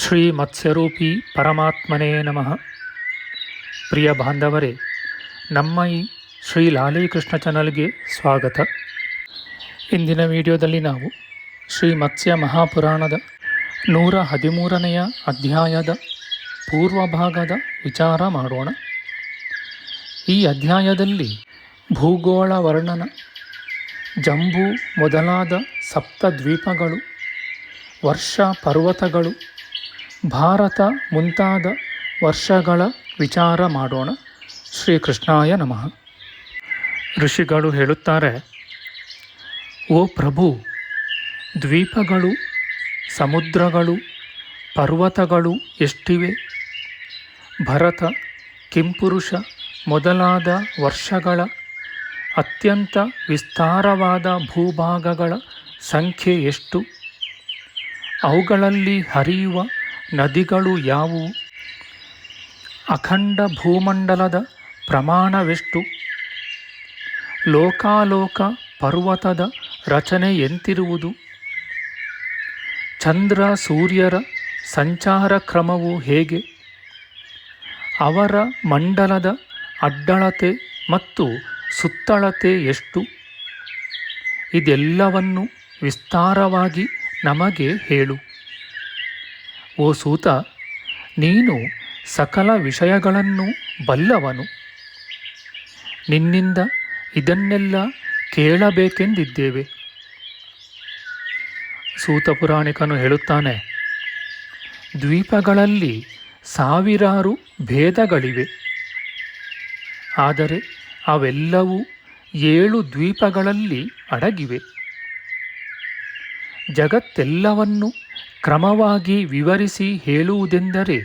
ಶ್ರೀ ಮತ್ಸ್ಯರೂಪಿ ಪರಮಾತ್ಮನೇ ನಮಃ. ಪ್ರಿಯ ಬಾಂಧವರೇ, ನಮ್ಮ ಈ ಶ್ರೀ ಲಾಲೀಕೃಷ್ಣ ಚಾನಲ್ಗೆ ಸ್ವಾಗತ. ಇಂದಿನ ವಿಡಿಯೋದಲ್ಲಿ ನಾವು ಶ್ರೀ ಮತ್ಸ್ಯ ಮಹಾಪುರಾಣದ ನೂರ ಹದಿಮೂರನೆಯ ಅಧ್ಯಾಯದ ಪೂರ್ವಭಾಗದ ವಿಚಾರ ಮಾಡೋಣ. ಈ ಅಧ್ಯಾಯದಲ್ಲಿ ಭೂಗೋಳ ವರ್ಣನ, ಜಂಬೂ ಮೊದಲಾದ ಸಪ್ತ ದ್ವೀಪಗಳು ವರ್ಷ ಪರ್ವತಗಳು ಭಾರತ ಮುಂತಾದ ವರ್ಷಗಳ ವಿಚಾರ ಮಾಡೋಣ. ಶ್ರೀಕೃಷ್ಣಾಯ ನಮಃ. ಋಷಿಗಳು ಹೇಳುತ್ತಾರೆ, ಓ ಪ್ರಭು, ದ್ವೀಪಗಳು, ಸಮುದ್ರಗಳು, ಪರ್ವತಗಳು ಎಷ್ಟಿವೆ? ಭರತ, ಕಿಂಪುರುಷ ಮೊದಲಾದ ವರ್ಷಗಳ ಅತ್ಯಂತ ವಿಸ್ತಾರವಾದ ಭೂಭಾಗಗಳ ಸಂಖ್ಯೆ ಎಷ್ಟು? ಅವುಗಳಲ್ಲಿ ಹರಿಯುವ ನದಿಗಳು ಯಾವುವು? ಅಖಂಡ ಭೂಮಂಡಲದ ಪ್ರಮಾಣವೆಷ್ಟು? ಲೋಕಾಲೋಕ ಪರ್ವತದ ರಚನೆ ಎಂತಿರುವುದು? ಚಂದ್ರ ಸೂರ್ಯರ ಸಂಚಾರ ಕ್ರಮವು ಹೇಗೆ? ಅವರ ಮಂಡಲದ ಅಡ್ಡಳತೆ ಮತ್ತು ಸುತ್ತಳತೆ ಎಷ್ಟು? ಇದೆಲ್ಲವನ್ನು ವಿಸ್ತಾರವಾಗಿ ನಮಗೆ ಹೇಳು. ಓ ಸೂತ, ನೀನು ಸಕಲ ವಿಷಯಗಳನ್ನು ಬಲ್ಲವನು. ನಿನ್ನಿಂದ ಇದನ್ನೆಲ್ಲ ಕೇಳಬೇಕೆಂದಿದ್ದೇವೆ. ಸೂತ ಪುರಾಣಿಕನು ಹೇಳುತ್ತಾನೆ, ದ್ವೀಪಗಳಲ್ಲಿ ಸಾವಿರಾರು ಭೇದಗಳಿವೆ. ಆದರೆ ಅವೆಲ್ಲವೂ ಏಳು ದ್ವೀಪಗಳಲ್ಲಿ ಅಡಗಿವೆ. ಜಗತ್ತೆಲ್ಲವನ್ನು ಕ್ರಮವಾಗಿ ವಿವರಿಸಿ ಹೇಳುವುದೆಂದರೆ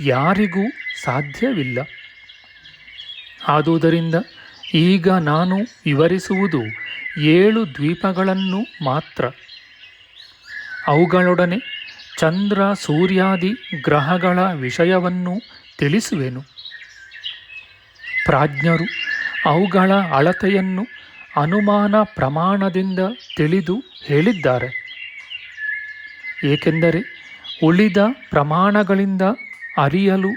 ಯಾರಿಗೂ ಸಾಧ್ಯವಿಲ್ಲ. ಆದುದರಿಂದ ಈಗ ನಾನು ವಿವರಿಸುವುದು ಏಳು ದ್ವೀಪಗಳನ್ನು ಮಾತ್ರ. ಅವುಗಳೊಡನೆ ಚಂದ್ರ, ಸೂರ್ಯಾದಿ ಗ್ರಹಗಳ ವಿಷಯವನ್ನು ತಿಳಿಸುವೆನು. ಪ್ರಾಜ್ಞರು ಅವುಗಳ ಅಳತೆಯನ್ನು ಅನುಮಾನ ಪ್ರಮಾಣದಿಂದ ತಿಳಿದು ಹೇಳಿದ್ದಾರೆ. ಏಕೆಂದರೆ ಉಳಿದ ಪ್ರಮಾಣಗಳಿಂದ ಅರಿಯಲು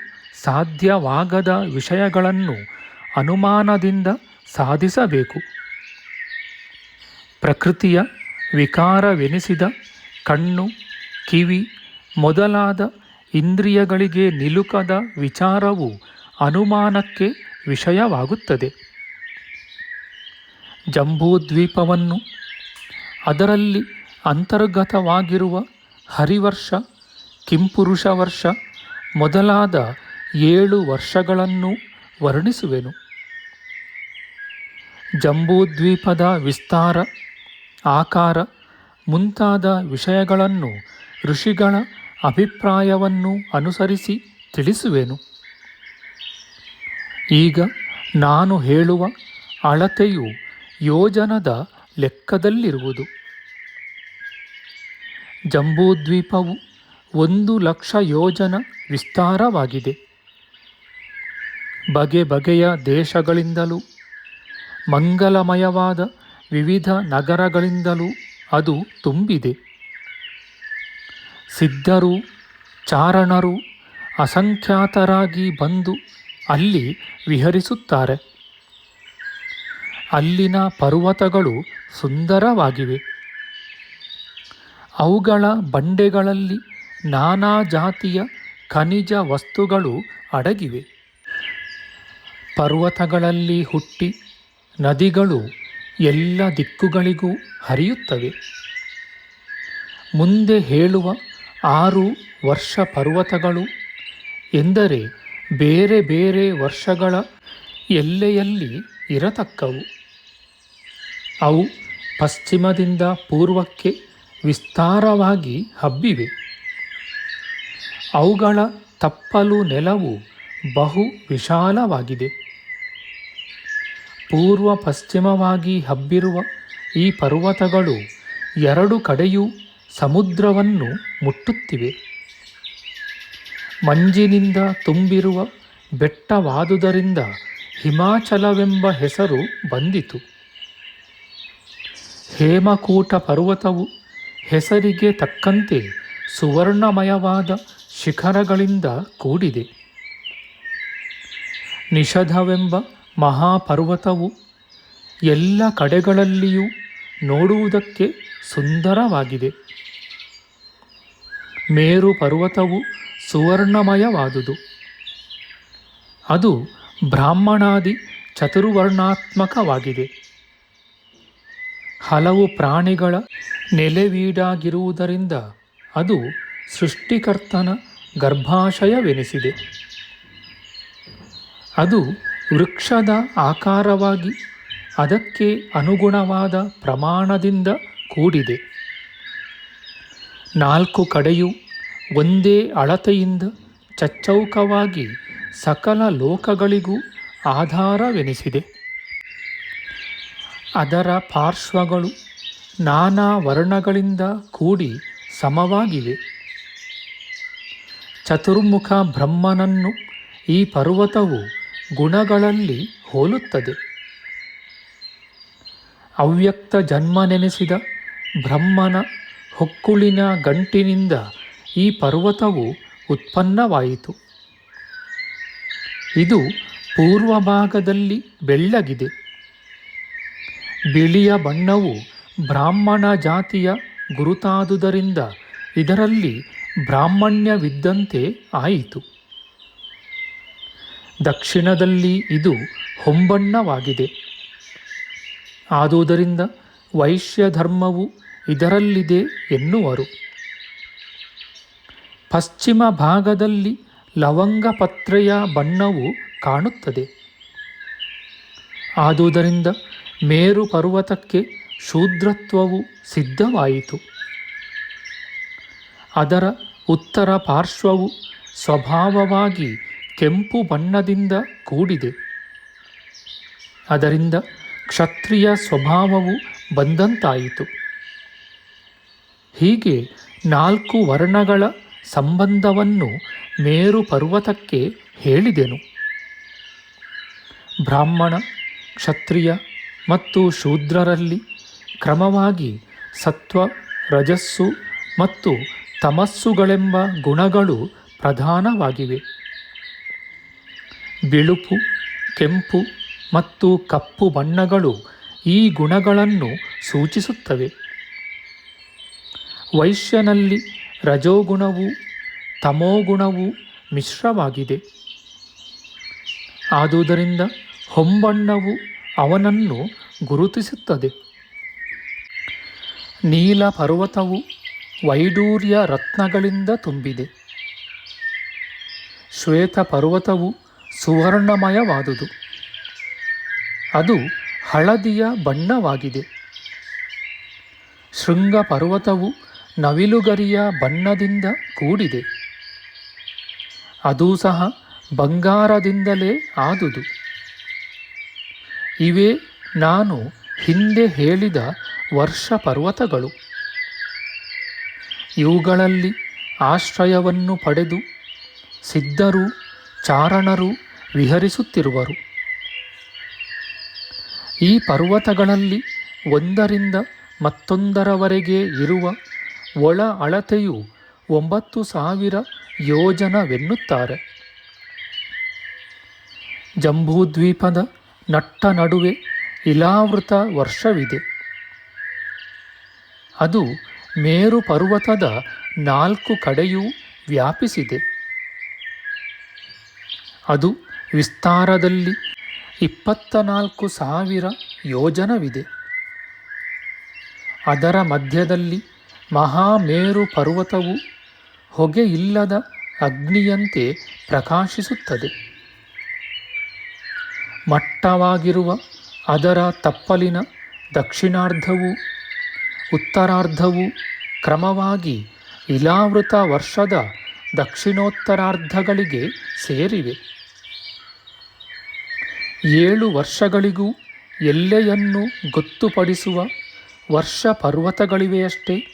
ಸಾಧ್ಯವಾಗದ ವಿಷಯಗಳನ್ನು ಅನುಮಾನದಿಂದ ಸಾಧಿಸಬೇಕು. ಪ್ರಕೃತಿಯ ವಿಕಾರವೆನಿಸಿದ ಕಣ್ಣು, ಕಿವಿ ಮೊದಲಾದ ಇಂದ್ರಿಯಗಳಿಗೆ ನಿಲುಕದ ವಿಚಾರವು ಅನುಮಾನಕ್ಕೆ ವಿಷಯವಾಗುತ್ತದೆ. ಜಂಬೂದ್ವೀಪವನ್ನು ಅದರಲ್ಲಿ ಅಂತರ್ಗತವಾಗಿರುವ ಹರಿವರ್ಷ, ಕಿಂಪುರುಷ ವರ್ಷ ಮೊದಲಾದ ಏಳು ವರ್ಷಗಳನ್ನು ವರ್ಣಿಸುವೆನು. ಜಂಬೂದ್ವೀಪದ ವಿಸ್ತಾರ, ಆಕಾರ ಮುಂತಾದ ವಿಷಯಗಳನ್ನು ಋಷಿಗಳ ಅಭಿಪ್ರಾಯವನ್ನು ಅನುಸರಿಸಿ ತಿಳಿಸುವೆನು. ಈಗ ನಾನು ಹೇಳುವ ಅಳತೆಯು ಯೋಜನದ ಲೆಕ್ಕದಲ್ಲಿರುವುದು. ಜಂಬೂದ್ವೀಪವು ಒಂದು ಲಕ್ಷ ಯೋಜನ ವಿಸ್ತಾರವಾಗಿದೆ. ಬಗೆ ಬಗೆಯ ದೇಶಗಳಿಂದಲೂ, ಮಂಗಲಮಯವಾದ ವಿವಿಧ ನಗರಗಳಿಂದಲೂ ಅದು ತುಂಬಿದೆ. ಸಿದ್ಧರು, ಚಾರಣರು, ಅಸಂಖ್ಯಾತರಾಗಿ ಬಂದು ಅಲ್ಲಿ ವಿಹರಿಸುತ್ತಾರೆ. ಅಲ್ಲಿನ ಪರ್ವತಗಳು ಸುಂದರವಾಗಿವೆ. ಅವುಗಳ ಬಂಡೆಗಳಲ್ಲಿ ನಾನಾ ಜಾತಿಯ ಖನಿಜ ವಸ್ತುಗಳು ಅಡಗಿವೆ. ಪರ್ವತಗಳಲ್ಲಿ ಹುಟ್ಟಿ ನದಿಗಳು ಎಲ್ಲ ದಿಕ್ಕುಗಳಿಗೂ ಹರಿಯುತ್ತವೆ. ಮುಂದೆ ಹೇಳುವ ಆರು ವರ್ಷ ಪರ್ವತಗಳು ಎಂದರೆ ಬೇರೆ ಬೇರೆ ವರ್ಷಗಳ ಎಲ್ಲೆಯಲ್ಲಿ ಇರತಕ್ಕವು. ಅವು ಪಶ್ಚಿಮದಿಂದ ಪೂರ್ವಕ್ಕೆ ವಿಸ್ತಾರವಾಗಿ ಹಬ್ಬಿವೆ. ಅವುಗಳ ತಪ್ಪಲು ನೆಲವು ಬಹು ವಿಶಾಲವಾಗಿದೆ. ಪೂರ್ವ ಪಶ್ಚಿಮವಾಗಿ ಹಬ್ಬಿರುವ ಈ ಪರ್ವತಗಳು ಎರಡು ಕಡೆಯೂ ಸಮುದ್ರವನ್ನು ಮುಟ್ಟುತ್ತಿವೆ. ಮಂಜಿನಿಂದ ತುಂಬಿರುವ ಬೆಟ್ಟವಾದುದರಿಂದ ಹಿಮಾಚಲವೆಂಬ ಹೆಸರು ಬಂದಿತು. ಹೇಮಕೂಟ ಪರ್ವತವು ಹೆಸರಿಗೆ ತಕ್ಕಂತೆ ಸುವರ್ಣಮಯವಾದ ಶಿಖರಗಳಿಂದ ಕೂಡಿದೆ. ನಿಷಧವೆಂಬ ಮಹಾಪರ್ವತವು ಎಲ್ಲ ಕಡೆಗಳಲ್ಲಿಯೂ ನೋಡುವುದಕ್ಕೆ ಸುಂದರವಾಗಿದೆ. ಮೇರು ಪರ್ವತವು ಸುವರ್ಣಮಯವಾದುದು. ಅದು ಬ್ರಾಹ್ಮಣಾದಿ ಚತುರ್ವರ್ಣಾತ್ಮಕವಾಗಿದೆ. ಹಲವು ಪ್ರಾಣಿಗಳ ನೆಲೆವೀಡಾಗಿರುವುದರಿಂದ ಅದು ಸೃಷ್ಟಿಕರ್ತನ ಗರ್ಭಾಶಯವೆನಿಸಿದೆ. ಅದು ವೃಕ್ಷದ ಆಕಾರವಾಗಿ ಅದಕ್ಕೆ ಅನುಗುಣವಾದ ಪ್ರಮಾಣದಿಂದ ಕೂಡಿದೆ. ನಾಲ್ಕು ಕಡೆಯೂ ಒಂದೇ ಅಳತೆಯಿಂದ ಚಚ್ಚೌಕವಾಗಿ ಸಕಲ ಲೋಕಗಳಿಗೂ ಆಧಾರವೆನಿಸಿದೆ. ಅದರ ಪಾರ್ಶ್ವಗಳು ನಾನಾ ವರ್ಣಗಳಿಂದ ಕೂಡಿ ಸಮವಾಗಿವೆ. ಚತುರ್ಮುಖ ಬ್ರಹ್ಮನನ್ನು ಈ ಪರ್ವತವು ಗುಣಗಳಲ್ಲಿ ಹೋಲುತ್ತದೆ. ಅವ್ಯಕ್ತ ಜನ್ಮ ನೆನೆಸಿದ ಬ್ರಹ್ಮನ ಹೊಕ್ಕುಳಿನ ಗಂಟಿನಿಂದ ಈ ಪರ್ವತವು ಉತ್ಪನ್ನವಾಯಿತು. ಇದು ಪೂರ್ವ ಭಾಗದಲ್ಲಿ ಬೆಳ್ಳಗಿದೆ. ಬಿಳಿಯ ಬಣ್ಣವು ಬ್ರಾಹ್ಮಣ ಜಾತಿಯ ಗುರುತಾದುದರಿಂದ ಇದರಲ್ಲಿ ಬ್ರಾಹ್ಮಣ್ಯವಿದ್ದಂತೆ ಆಯಿತು. ದಕ್ಷಿಣದಲ್ಲಿ ಇದು ಹೊಂಬಣ್ಣವಾಗಿದೆ. ಆದುದರಿಂದ ವೈಶ್ಯ ಧರ್ಮವು ಇದರಲ್ಲಿದೆ ಎನ್ನುವರು. ಪಶ್ಚಿಮ ಭಾಗದಲ್ಲಿ ಲವಂಗಪತ್ರೆಯ ಬಣ್ಣವು ಕಾಣುತ್ತದೆ. ಆದುದರಿಂದ ಮೇರು ಪರ್ವತಕ್ಕೆ ಶೂದ್ರತ್ವವು ಸಿದ್ಧವಾಯಿತು. ಅದರ ಉತ್ತರ ಪಾರ್ಶ್ವವು ಸ್ವಭಾವವಾಗಿ ಕೆಂಪು ಬಣ್ಣದಿಂದ ಕೂಡಿದೆ. ಅದರಿಂದ ಕ್ಷತ್ರಿಯ ಸ್ವಭಾವವು ಬಂದಂತಾಯಿತು. ಹೀಗೆ ನಾಲ್ಕು ವರ್ಣಗಳ ಸಂಬಂಧವನ್ನು ಮೇರು ಪರ್ವತಕ್ಕೆ ಹೇಳಿದೆನು. ಬ್ರಾಹ್ಮಣ, ಕ್ಷತ್ರಿಯ ಮತ್ತು ಶೂದ್ರರಲ್ಲಿ ಕ್ರಮವಾಗಿ ಸತ್ವ, ರಜಸ್ಸು ಮತ್ತು ತಮಸ್ಸುಗಳೆಂಬ ಗುಣಗಳು ಪ್ರಧಾನವಾಗಿವೆ. ಬಿಳುಪು, ಕೆಂಪು ಮತ್ತು ಕಪ್ಪು ಬಣ್ಣಗಳು ಈ ಗುಣಗಳನ್ನು ಸೂಚಿಸುತ್ತವೆ. ವೈಶ್ಯನಲ್ಲಿ ರಜೋಗುಣವು, ತಮೋಗುಣವು ಮಿಶ್ರವಾಗಿದೆ. ಆದುದರಿಂದ ಹೊಂಬಣ್ಣವು ಅವನನ್ನು ಗುರುತಿಸುತ್ತದೆ. ನೀಲ ಪರ್ವತವು ವೈಡೂರ್ಯ ರತ್ನಗಳಿಂದ ತುಂಬಿದೆ. ಶ್ವೇತ ಪರ್ವತವು ಸುವರ್ಣಮಯವಾದುದು. ಅದು ಹಳದಿಯ ಬಣ್ಣವಾಗಿದೆ. ಶೃಂಗ ಪರ್ವತವು ನವಿಲುಗರಿಯ ಬಣ್ಣದಿಂದ ಕೂಡಿದೆ. ಅದೂ ಸಹ ಬಂಗಾರದಿಂದಲೇ ಆದುದು. ಇವೇ ನಾನು ಹಿಂದೆ ಹೇಳಿದ ವರ್ಷ ಪರ್ವತಗಳು ಇವುಗಳಲ್ಲಿ ಆಶ್ರಯವನ್ನು ಪಡೆದು ಸಿದ್ಧರು, ಚಾರಣರು ವಿಹರಿಸುತ್ತಿರುವರು. ಈ ಪರ್ವತಗಳಲ್ಲಿ ಒಂದರಿಂದ ಮತ್ತೊಂದರವರೆಗೆ ಇರುವ ಒಳ ಅಳತೆಯು ಒಂಬತ್ತು ಸಾವಿರ ಯೋಜನವೆನ್ನುತ್ತಾರೆ. ಜಂಬೂದ್ವೀಪದ ನಟ್ಟ ನಡುವೆ ಇಲಾವೃತ ವರ್ಷವಿದೆ. ಅದು ಮೇರು ಪರ್ವತದ ನಾಲ್ಕು ಕಡೆಯೂ ವ್ಯಾಪಿಸಿದೆ. ಅದು ವಿಸ್ತಾರದಲ್ಲಿ ಇಪ್ಪತ್ತ ನಾಲ್ಕು ಸಾವಿರ ಯೋಜನವಿದೆ. ಅದರ ಮಧ್ಯದಲ್ಲಿ ಮಹಾಮೇರು ಪರ್ವತವು ಹೊಗೆಯಿಲ್ಲದ ಅಗ್ನಿಯಂತೆ ಪ್ರಕಾಶಿಸುತ್ತದೆ. ಮಟ್ಟವಾಗಿರುವ ಅದರ ತಪ್ಪಲಿನ ದಕ್ಷಿಣಾರ್ಧವು ಉತ್ತರಾರ್ಧವು ಕ್ರಮವಾಗಿ ಇಲಾವೃತ ವರ್ಷದ ದಕ್ಷಿಣೋತ್ತರಾರ್ಧಗಳಿಗೆ ಸೇರಿವೆ. ಏಳು ವರ್ಷಗಳಿಗೂ ಎಲ್ಲೆಯನ್ನು ಗೊತ್ತುಪಡಿಸುವ ವರ್ಷ ಪರ್ವತಗಳಿವೆಯಷ್ಟೇ.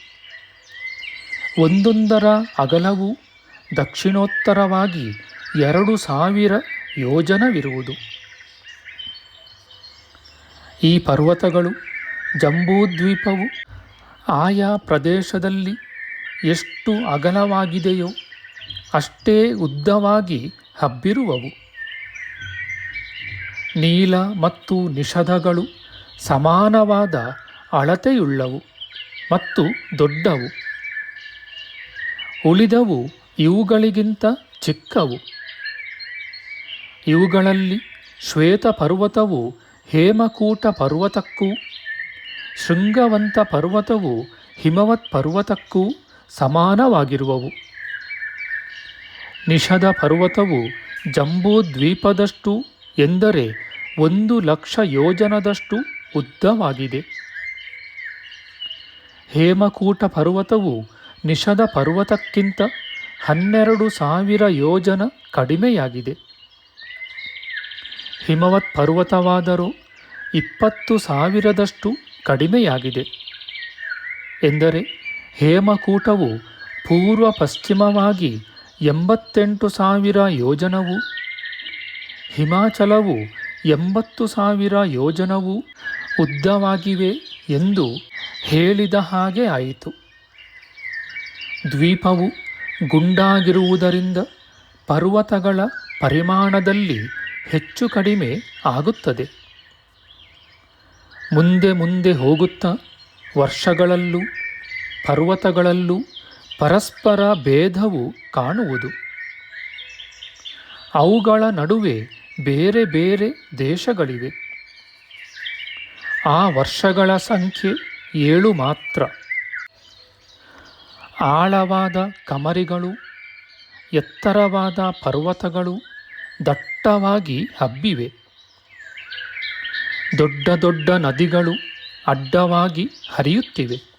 ಒಂದೊಂದರ ಅಗಲವು ದಕ್ಷಿಣೋತ್ತರವಾಗಿ ಎರಡು ಸಾವಿರ ಯೋಜನವಿರುವುದು. ಈ ಪರ್ವತಗಳು ಜಂಬೂದ್ವೀಪವು ಆಯಾ ಪ್ರದೇಶದಲ್ಲಿ ಎಷ್ಟು ಅಗಲವಾಗಿದೆಯೋ ಅಷ್ಟೇ ಉದ್ದವಾಗಿ ಹಬ್ಬಿರುವವು. ನೀಲ ಮತ್ತು ನಿಷಧಗಳು ಸಮಾನವಾದ ಅಳತೆಯುಳ್ಳವು ಮತ್ತು ದೊಡ್ಡವು. ಉಳಿದವು ಇವುಗಳಿಗಿಂತ ಚಿಕ್ಕವು. ಇವುಗಳಲ್ಲಿ ಶ್ವೇತ ಪರ್ವತವು ಹೇಮಕೂಟ ಪರ್ವತಕ್ಕೂ ಶೃಂಗವಂತ ಪರ್ವತವು ಹಿಮವತ್ ಪರ್ವತಕ್ಕೂ ಸಮಾನವಾಗಿರುವವು. ನಿಷದ ಪರ್ವತವು ಜಂಬೂದ್ವೀಪದಷ್ಟು ಎಂದರೆ ಒಂದು ಲಕ್ಷ ಯೋಜನದಷ್ಟು ಉದ್ದವಾಗಿದೆ. ಹೇಮಕೂಟ ಪರ್ವತವು ನಿಷದ ಪರ್ವತಕ್ಕಿಂತ ಹನ್ನೆರಡು ಸಾವಿರ ಯೋಜನ ಕಡಿಮೆಯಾಗಿದೆ. ಹಿಮವತ್ ಪರ್ವತವಾದರೂ ಇಪ್ಪತ್ತು ಸಾವಿರದಷ್ಟು ಕಡಿಮೆಯಾಗಿದೆ. ಎಂದರೆ ಹೇಮಕೂಟವು ಪೂರ್ವ ಪಶ್ಚಿಮವಾಗಿ ಎಂಬತ್ತೆಂಟು ಸಾವಿರ ಯೋಜನವು, ಹಿಮಾಚಲವು ಎಂಬತ್ತು ಸಾವಿರ ಯೋಜನವು ಉದ್ದವಾಗಿವೆ ಎಂದು ಹೇಳಿದ ಹಾಗೆ ಆಯಿತು. ದ್ವೀಪವು ಗುಂಡಾಗಿರುವುದರಿಂದ ಪರ್ವತಗಳ ಪರಿಮಾಣದಲ್ಲಿ ಹೆಚ್ಚು ಕಡಿಮೆ ಆಗುತ್ತದೆ. ಮುಂದೆ ಮುಂದೆ ಹೋಗುತ್ತಾ ವರ್ಷಗಳಲ್ಲೂ ಪರ್ವತಗಳಲ್ಲೂ ಪರಸ್ಪರ ಭೇದವು ಕಾಣುವುದು. ಅವುಗಳ ನಡುವೆ ಬೇರೆ ಬೇರೆ ದೇಶಗಳಿವೆ. ಆ ವರ್ಷಗಳ ಸಂಖ್ಯೆ ಏಳು ಮಾತ್ರ. ಆಳವಾದ ಕಮರಿಗಳು, ಎತ್ತರವಾದ ಪರ್ವತಗಳು ದಟ್ಟವಾಗಿ ಹಬ್ಬಿವೆ. ದೊಡ್ಡ ದೊಡ್ಡ ನದಿಗಳು ಅಡ್ಡವಾಗಿ ಹರಿಯುತ್ತಿವೆ.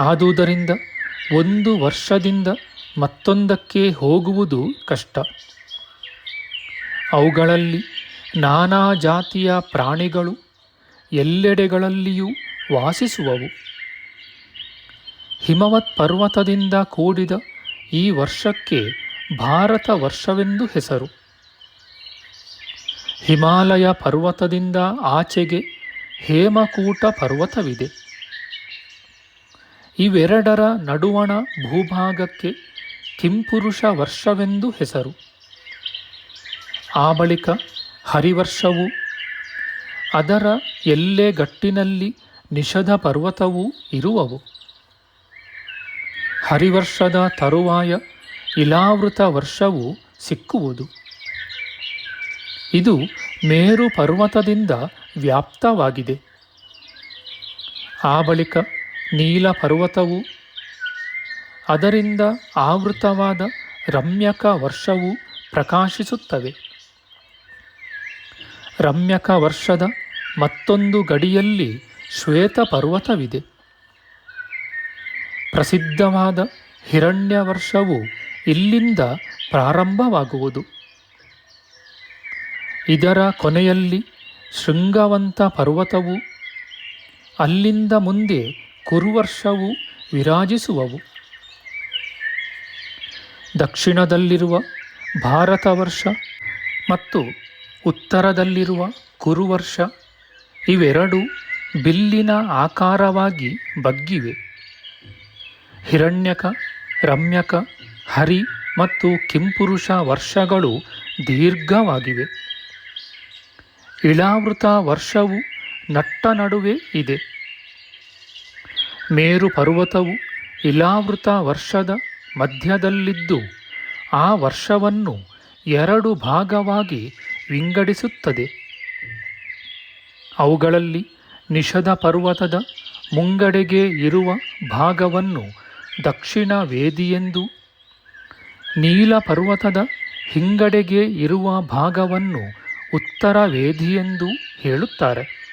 ಆದುದರಿಂದ ಒಂದು ವರ್ಷದಿಂದ ಮತ್ತೊಂದಕ್ಕೆ ಹೋಗುವುದು ಕಷ್ಟ. ಅವುಗಳಲ್ಲಿ ನಾನಾ ಜಾತಿಯ ಪ್ರಾಣಿಗಳು ಎಲ್ಲೆಡೆಗಳಲ್ಲಿಯೂ ವಾಸಿಸುವವು. ಹಿಮವತ್ ಪರ್ವತದಿಂದ ಕೂಡಿದ ಈ ವರ್ಷಕ್ಕೆ ಭಾರತ ವರ್ಷವೆಂದು ಹೆಸರು. ಹಿಮಾಲಯ ಪರ್ವತದಿಂದ ಆಚೆಗೆ ಹೇಮಕೂಟ ಪರ್ವತವಿದೆ. ಇವೆರಡರ ನಡುವಣ ಭೂಭಾಗಕ್ಕೆ ಕಿಂಪುರುಷ ವರ್ಷವೆಂದು ಹೆಸರು. ಆ ಬಳಿಕ ಹರಿವರ್ಷವು, ಅದರ ಎಲ್ಲೆಗಟ್ಟಿನಲ್ಲಿ ನಿಷಧ ಪರ್ವತವೂ ಇರುವವು. ಹರಿವರ್ಷದ ತರುವಾಯ ಇಲಾವೃತ ವರ್ಷವು ಸಿಕ್ಕುವುದು. ಇದು ಮೇರು ಪರ್ವತದಿಂದ ವ್ಯಾಪ್ತವಾಗಿದೆ. ಆ ಬಳಿಕ ನೀಲ ಪರ್ವತವು, ಅದರಿಂದ ಆವೃತವಾದ ರಮ್ಯಕ ವರ್ಷವು ಪ್ರಕಾಶಿಸುತ್ತವೆ. ರಮ್ಯಕ ವರ್ಷದ ಮತ್ತೊಂದು ಗಡಿಯಲ್ಲಿ ಶ್ವೇತ ಪರ್ವತವಿದೆ. ಪ್ರಸಿದ್ಧವಾದ ಹಿರಣ್ಯ ವರ್ಷವು ಇಲ್ಲಿಂದ ಪ್ರಾರಂಭವಾಗುವುದು. ಇದರ ಕೊನೆಯಲ್ಲಿ ಶೃಂಗವಂತ ಪರ್ವತವು, ಅಲ್ಲಿಂದ ಮುಂದೆ ಕುರುವರ್ಷವು ವಿರಾಜಿಸುವವು. ದಕ್ಷಿಣದಲ್ಲಿರುವ ಭಾರತವರ್ಷ ಮತ್ತು ಉತ್ತರದಲ್ಲಿರುವ ಕುರುವರ್ಷ ಇವೆರಡು ಬಿಲ್ಲಿನ ಆಕಾರವಾಗಿ ಬಗ್ಗಿವೆ. ಹಿರಣ್ಯಕ, ರಮ್ಯಕ, ಹರಿ ಮತ್ತು ಕಿಂಪುರುಷ ವರ್ಷಗಳು ದೀರ್ಘವಾಗಿವೆ. ಇಳಾವೃತ ವರ್ಷವು ನಟ್ಟ ನಡುವೆ ಇದೆ. ಮೇರು ಪರ್ವತವು ಇಲಾವೃತ ವರ್ಷದ ಮಧ್ಯದಲ್ಲಿದ್ದು, ಆ ವರ್ಷವನ್ನು ಎರಡು ಭಾಗವಾಗಿ ವಿಂಗಡಿಸುತ್ತದೆ. ಅವುಗಳಲ್ಲಿ ನಿಷದ ಪರ್ವತದ ಮುಂಗಡೆಗೆ ಇರುವ ಭಾಗವನ್ನು ದಕ್ಷಿಣ ವೇದಿಯೆಂದು, ನೀಲ ಪರ್ವತದ ಹಿಂಗಡೆಗೆ ಇರುವ ಭಾಗವನ್ನು ಉತ್ತರ ವೇದಿಯೆಂದು ಹೇಳುತ್ತಾರೆ.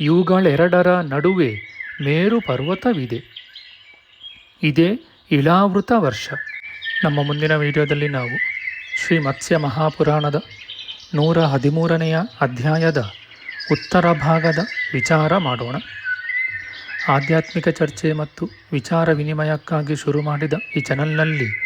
ಇವುಗಳೆರಡರ ನಡುವೆ ಮೇರು ಪರ್ವತವಿದೆ. ಇದೇ ಇಳಾವೃತ ವರ್ಷ. ನಮ್ಮ ಮುಂದಿನ ವಿಡಿಯೋದಲ್ಲಿ ನಾವು ಶ್ರೀ ಮತ್ಸ್ಯ ಮಹಾಪುರಾಣದ ನೂರ ಹದಿಮೂರನೆಯ ಅಧ್ಯಾಯದ ಉತ್ತರ ಭಾಗದ ವಿಚಾರ ಮಾಡೋಣ. ಆಧ್ಯಾತ್ಮಿಕ ಚರ್ಚೆ ಮತ್ತು ವಿಚಾರ ವಿನಿಮಯಕ್ಕಾಗಿ ಶುರು ಮಾಡಿದ ಈ ಚಾನಲ್ನಲ್ಲಿ